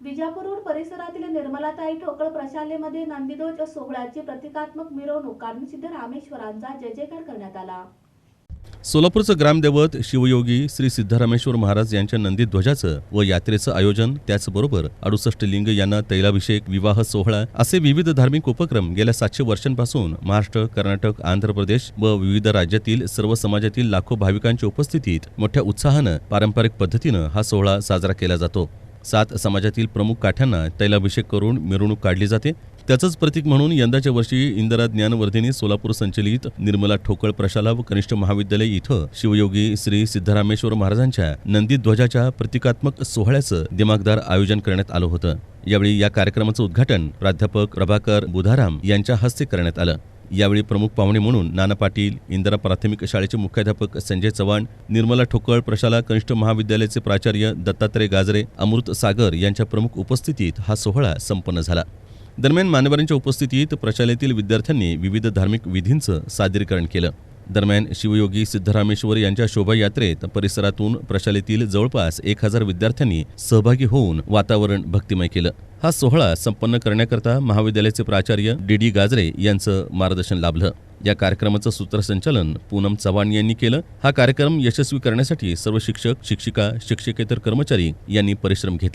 Vijapur road परिसरातील निर्मलाताई ठोकळ प्रशालेमध्ये नंदीध्वज सोहळ्याची प्रतिकात्मक मिरवणूक काढून रामेश्वरांचा जय जयकार करण्यात आला. सोलापूरचं ग्रामदैवत शिवयोगी श्री सिद्धरामेश्वर महाराज यांच्या नंदीध्वजाचं व यात्रेचं आयोजन त्याचबरोबर अडुसष्ट लिंग यांना तैलाभिषेक विवाह सोहळा असे विविध धार्मिक उपक्रम गेल्या सातशे वर्षांपासून महाराष्ट्र कर्नाटक आंध्र प्रदेश व विविध राज्यातील सर्व समाजातील लाखो भाविकांच्या उपस्थितीत मोठ्या उत्साहानं पारंपरिक पद्धतीनं हा सोहळा साजरा केला जातो. सात समाजातील प्रमुख काठ्यांना तैलाभिषेक करून मिरवणूक काढली जाते. त्याचंच प्रतीक म्हणून यंदाच्या वर्षी इंदिरा ज्ञानवर्धिनी सोलापूर संचलित निर्मला ठोकळ प्रशाला व कनिष्ठ महाविद्यालय इथं शिवयोगी श्री सिद्धरामेश्वर महाराजांच्या नंदीध्वजाच्या प्रतिकात्मक सोहळ्याचं दिमागदार आयोजन करण्यात आलं होतं. यावेळी या कार्यक्रमाचं उद्घाटन प्राध्यापक प्रभाकर बुधाराम यांच्या हस्ते करण्यात आलं. यावेळी प्रमुख पाहुणे म्हणून नाना पाटील इंदिरा प्राथमिक शाळेचे मुख्याध्यापक संजय चव्हाण निर्मला ठोकळ प्रशाला कनिष्ठ महाविद्यालयाचे प्राचार्य दत्तात्रय गाजरे अमृत सागर यांच्या प्रमुख उपस्थितीत हा सोहळा संपन्न झाला. दरम्यान मान्यवरांच्या उपस्थितीत प्रशालेतील विद्यार्थ्यांनी विविध धार्मिक विधींचं सादरीकरण केलं. दरम्यान शिवयोगी सिद्धरामेश्वर यांच्या शोभायात्रेत परिसरातून प्रशालेतील जवळपास एक हजार विद्यार्थ्यांनी सहभागी होऊन वातावरण भक्तिमय केलं. हा सोहळा संपन्न करण्याकरता महाविद्यालयाचे प्राचार्य डी डी गाजरे यांचं मार्गदर्शन लाभलं. या कार्यक्रमाचं सूत्रसंचालन पूनम चव्हाण यांनी केलं. हा कार्यक्रम यशस्वी करण्यासाठी सर्व शिक्षक शिक्षिका शिक्षकेतर कर्मचारी यांनी परिश्रम घेतले.